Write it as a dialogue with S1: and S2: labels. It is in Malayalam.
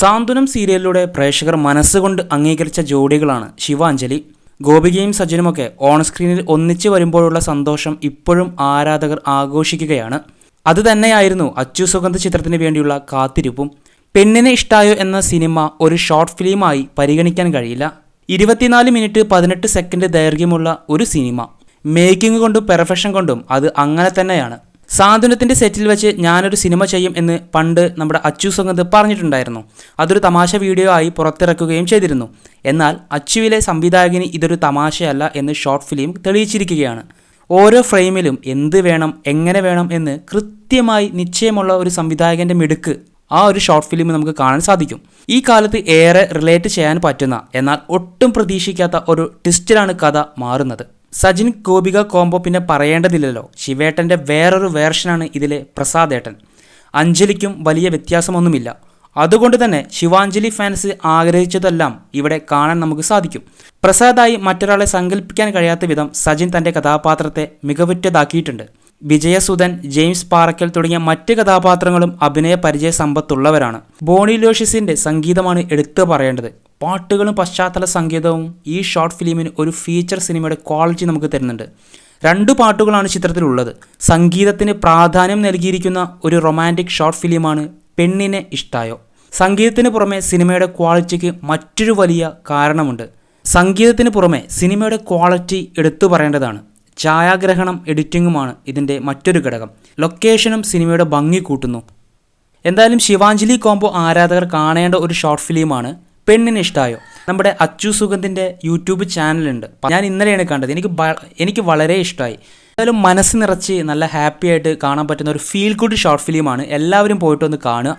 S1: സാന്ത്വനം സീരിയലിലൂടെ പ്രേക്ഷകർ മനസ്സുകൊണ്ട് അംഗീകരിച്ച ജോഡികളാണ് ശിവാഞ്ജലി ഗോപികയും സജ്ജനുമൊക്കെ ഓൺ സ്ക്രീനിൽ ഒന്നിച്ചു വരുമ്പോഴുള്ള സന്തോഷം ഇപ്പോഴും ആരാധകർ ആഘോഷിക്കുകയാണ്. അതുതന്നെയായിരുന്നു അച്ചു സുഗന്ധ ചിത്രത്തിന് വേണ്ടിയുള്ള കാത്തിരിപ്പും. പെണ്ണിനെ ഇഷ്ടായോ എന്ന സിനിമ ഒരു ഷോർട്ട് ഫിലിമായി പരിഗണിക്കാൻ കഴിയില്ല. ഇരുപത്തിനാല് മിനിറ്റ് പതിനെട്ട് സെക്കൻഡ് ദൈർഘ്യമുള്ള ഒരു സിനിമ. മേക്കിംഗ് കൊണ്ടും പെർഫെക്ഷൻ കൊണ്ടും അത് അങ്ങനെ തന്നെയാണ്. സാന്ത്വനത്തിന്റെ സെറ്റിൽ വെച്ച് ഞാനൊരു സിനിമ ചെയ്യും എന്ന് പണ്ട് നമ്മുടെ അച്ചു സംഗത് പറഞ്ഞിട്ടുണ്ടായിരുന്നു. അതൊരു തമാശ വീഡിയോ ആയി പുറത്തിറക്കുകയും ചെയ്തിരുന്നു. എന്നാൽ അച്ചുവിലെ സംവിധായകന് ഇതൊരു തമാശയല്ല എന്ന് ഷോർട്ട് ഫിലിം തെളിയിച്ചിരിക്കുകയാണ്. ഓരോ ഫ്രെയിമിലും എന്ത് വേണം എങ്ങനെ വേണം എന്ന് കൃത്യമായി നിശ്ചയമുള്ള ഒരു സംവിധായകന്റെ മിടുക്ക് ആ ഒരു ഷോർട്ട് ഫിലിം നമുക്ക് കാണാൻ സാധിക്കും. ഈ കാലത്ത് ഏറെ റിലേറ്റ് ചെയ്യാൻ പറ്റുന്ന എന്നാൽ ഒട്ടും പ്രതീക്ഷിക്കാത്ത ഒരു ട്വിസ്റ്റിലാണ് കഥ മാറുന്നത്. സജിൻ ഗോപിക കോംബോ പിന്നെ പറയേണ്ടതില്ലല്ലോ. ശിവേട്ടന്റെ വേറൊരു വേർഷനാണ് ഇതിലെ പ്രസാദേട്ടൻ. അഞ്ജലിക്കും വലിയ വ്യത്യാസമൊന്നുമില്ല. അതുകൊണ്ട് തന്നെ ശിവാഞ്ജലി ഫാൻസ് ആഗ്രഹിച്ചതെല്ലാം ഇവിടെ കാണാൻ നമുക്ക് സാധിക്കും. പ്രസാദായി മറ്റൊരാളെ സങ്കല്പിക്കാൻ കഴിയാത്ത വിധം സജിൻ തന്റെ കഥാപാത്രത്തെ മികവുറ്റതാക്കിയിട്ടുണ്ട്. വിജയസുധൻ ജെയിംസ് പാറക്കൽ തുടങ്ങിയ മറ്റ് കഥാപാത്രങ്ങളും അഭിനയ പരിചയ സമ്പത്തുള്ളവരാണ്. ബോണി ലോഷ്യസിന്റെ സംഗീതമാണ് എടുത്തു പറയേണ്ടത്. പാട്ടുകളും പശ്ചാത്തല സംഗീതവും ഈ ഷോർട്ട് ഫിലിമിന് ഒരു ഫീച്ചർ സിനിമയുടെ ക്വാളിറ്റി നമുക്ക് തരുന്നുണ്ട്. രണ്ട് പാട്ടുകളാണ് ചിത്രത്തിലുള്ളത്. സംഗീതത്തിന് പ്രാധാന്യം നൽകിയിരിക്കുന്ന ഒരു റൊമാന്റിക് ഷോർട്ട് ഫിലിമാണ് പെണ്ണിനെ ഇഷ്ടായോ. സംഗീതത്തിന് പുറമെ സിനിമയുടെ ക്വാളിറ്റിക്ക് മറ്റൊരു വലിയ കാരണമുണ്ട്. സംഗീതത്തിന് പുറമെ സിനിമയുടെ ക്വാളിറ്റി എടുത്തു പറയേണ്ടതാണ്. ഛായാഗ്രഹണം എഡിറ്റിങ്ങുമാണ് ഇതിന്റെ മറ്റൊരു ഘടകം. ലൊക്കേഷനും സിനിമയുടെ ഭംഗി കൂട്ടുന്നു. എന്തായാലും ശിവാഞ്ജലി കോംബോ ആരാധകർ കാണേണ്ട ഒരു ഷോർട്ട് ഫിലിമാണ് പെണ്ണിന് ഇഷ്ടായോ? നമ്മുടെ അച്ചു സുഗന്ധിന്റെ യൂട്യൂബ് ചാനലുണ്ട്. ഞാൻ ഇന്നലെയാണ് കണ്ടത്. എനിക്ക് എനിക്ക് വളരെ ഇഷ്ടമായി എന്തായാലും മനസ്സ് നിറച്ച് നല്ല ഹാപ്പി ആയിട്ട് കാണാൻ പറ്റുന്ന ഒരു ഫീൽ ഗുഡ് ഷോർട്ട് ഫിലിമാണ് എല്ലാവരും പോയിട്ട് ഒന്ന് കാണുക.